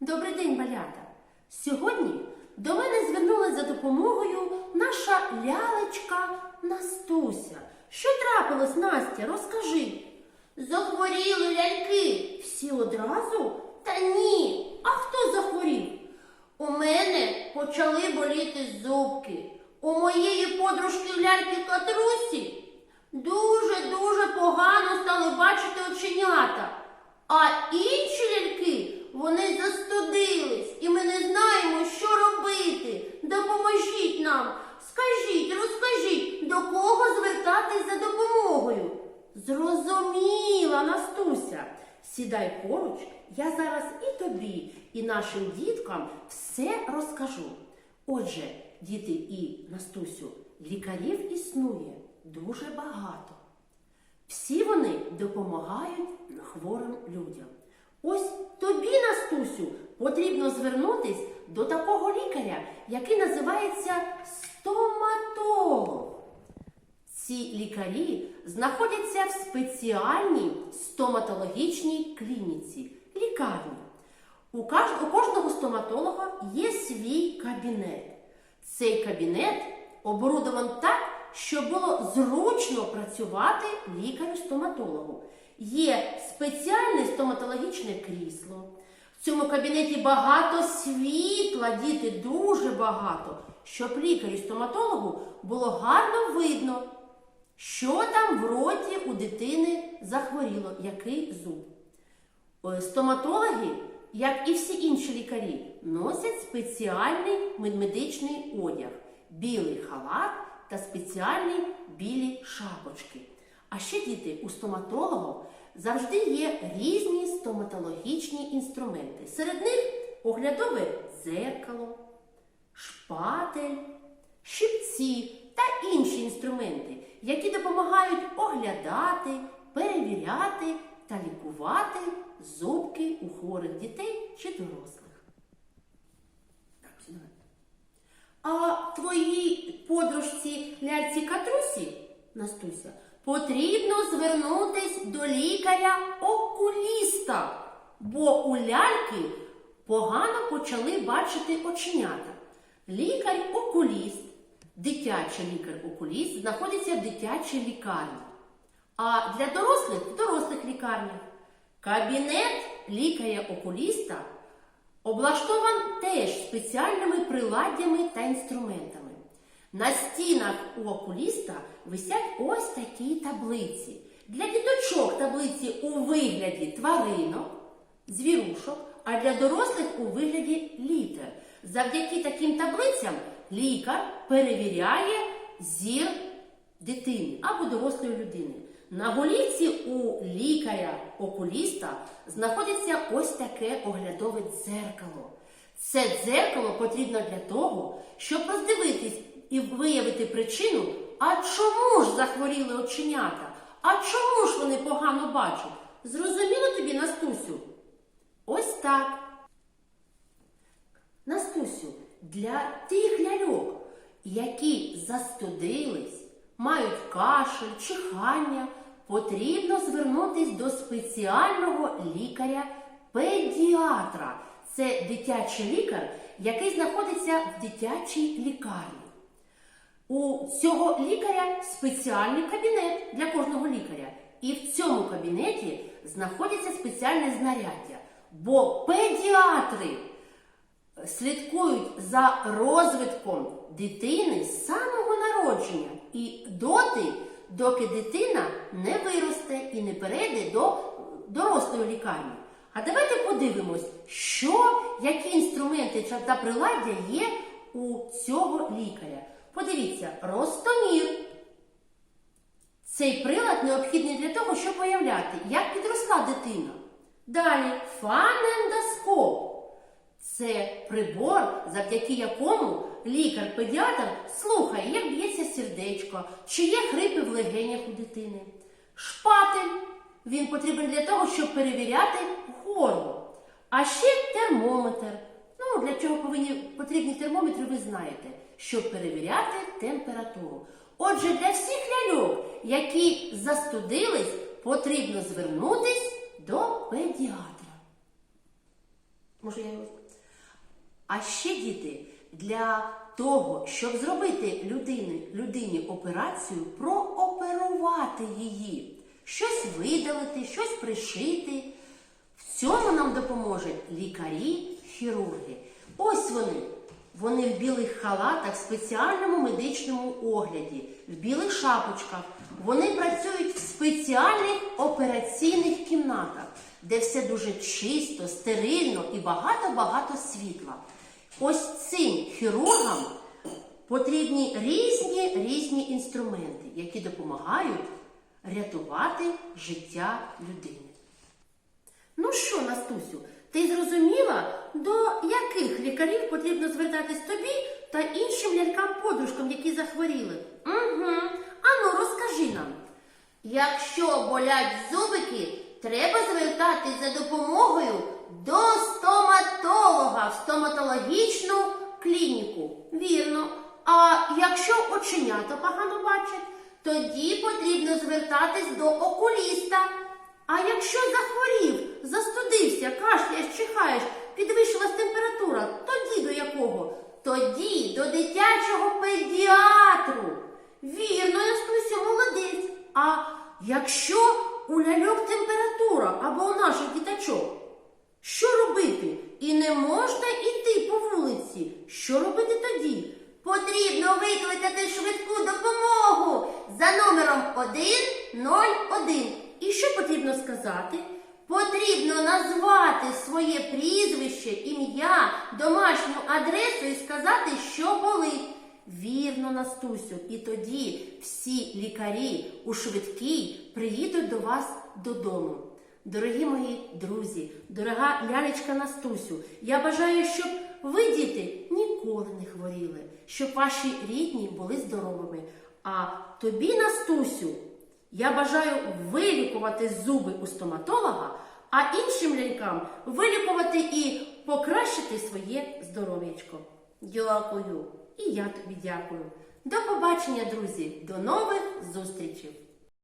Добрий день, малята! Сьогодні до мене звернулася за допомогою наша лялечка Настуся. Що трапилось, Настя? Розкажи. Захворіли ляльки. Всі одразу? Та ні. А хто захворів? У мене почали боліти зубки. У моєї подружки ляльки Катрусі дуже-дуже погано стали бачити оченята. А інші ляльки вони застудились, і ми не знаємо, що робити. Допоможіть нам. Скажіть, розкажіть, до кого звертатись за допомогою. Настуся. Сідай поруч, я зараз і тобі, і нашим діткам все розкажу. Отже, діти і Настусю, лікарів існує дуже багато. Всі вони допомагають хворим людям. Ось тобі, Настусю, потрібно звернутись до такого лікаря, який називається стоматолог. Ці лікарі знаходяться в спеціальній стоматологічній клініці, лікарні. У кожного стоматолога є свій кабінет. Цей кабінет оборудований так, щоб було зручно працювати лікарю-стоматологу. Є спеціальне стоматологічне крісло. В цьому кабінеті багато світла, діти, дуже багато, щоб лікарю-стоматологу було гарно видно, що там в роті у дитини захворіло, який зуб. Е, Стоматологи, як і всі інші лікарі, носять спеціальний медичний одяг, білий халат та спеціальні білі шапочки. А ще діти, у стоматологів завжди є різні стоматологічні інструменти. Серед них оглядове дзеркало, шпатель, щипці та інші інструменти, які допомагають оглядати, перевіряти та лікувати зубки у хворих дітей чи дорослих. А твоїй подружці ляльці Катрусі, Настуся, потрібно звернутись до лікаря-окуліста, бо у ляльки погано почали бачити оченята. Лікар-окуліст, дитячий лікар-окуліст знаходиться в дитячій лікарні, а для дорослих дорослих лікарнях. Кабінет лікаря-окуліста облаштован теж спеціальними приладдями та інструментами. На стінах у окуліста висять ось такі таблиці. Для діточок таблиці у вигляді тваринок, звірушок, а для дорослих у вигляді літер. Завдяки таким таблицям лікар перевіряє зір дитини або дорослої людини. На голівці у лікаря-окуліста знаходиться ось таке оглядове дзеркало. Це дзеркало потрібно для того, щоб роздивитись і виявити причину, а чому ж захворіли оченята? А чому ж вони погано бачать? Зрозуміло тобі, Настусю? Ось так. Настусю, для тих які застудились, мають кашель, чихання, потрібно звернутись до спеціального лікаря-педіатра. Це дитячий лікар, який знаходиться в дитячій лікарні. У цього лікаря спеціальний кабінет для кожного лікаря. І в цьому кабінеті знаходиться спеціальне знаряддя. Бо педіатри слідкують за розвитком дитини з самого народження і доти, доки дитина не виросте і не перейде до дорослої лікарні. А давайте подивимось, що, які інструменти та- приладдя є у цього лікаря. Подивіться, ростомір. Цей прилад необхідний для того, щоб виявляти, як підросла дитина. Далі фанендоскоп. Це прибор, завдяки якому лікар-педіатр слухає, як б'ється сердечко, чи є хрипи в легенях у дитини. Шпатель. Він потрібен для того, щоб перевіряти горло. А ще термометр. Ну, для чого повинні потрібні термометри, ви знаєте, щоб перевіряти температуру. Отже, для всіх ляльок, які застудились, потрібно звернутись до педіатра. Може, я його. А ще діти, для того, щоб зробити людині, людині операцію, прооперувати її, щось видалити, щось пришити. В цьому нам допоможуть лікарі-хірурги. Ось вони. Вони в білих халатах, в спеціальному медичному огляді, в білих шапочках. Вони працюють в спеціальних операційних кімнатах, де все дуже чисто, стерильно і багато-багато світла. Ось цим хірургам потрібні різні різні інструменти, які допомагають рятувати життя людини. Ну що, Настусю, ти зрозуміла, до яких лікарів потрібно звертатись тобі та іншим лялькам-подружкам, які захворіли? Угу. Ану, розкажи нам. Якщо болять зубики, треба звертатись за допомогою до стоматолога стоматологічну клініку. Вірно. А якщо оченята погано бачать, тоді потрібно звертатись до окуліста. А якщо захворів, застудився, кашляєш, чихаєш, підвищилась температура, тоді до якого? Тоді до дитячого педіатру. Вірно, Настусю, молодець. А якщо у ляльок температура або у наших діточок, що робити? І не можна йти по вулиці. Що робити тоді? Потрібно викликати швидку допомогу за номером 101. І що потрібно сказати? Потрібно назвати своє прізвище, ім'я, домашню адресу і сказати, що болить. Вірно, Настусю, і тоді всі лікарі у швидкій приїдуть до вас додому. Дорогі мої друзі, дорога лялечка Настусю, я бажаю, щоб ви, діти, ніколи не хворіли, щоб ваші рідні були здоровими. А тобі, Настусю, я бажаю вилікувати зуби у стоматолога, а іншим лялькам вилікувати і покращити своє здоров'ячко. Дякую. І я тобі дякую. До побачення, друзі, до нових зустрічей!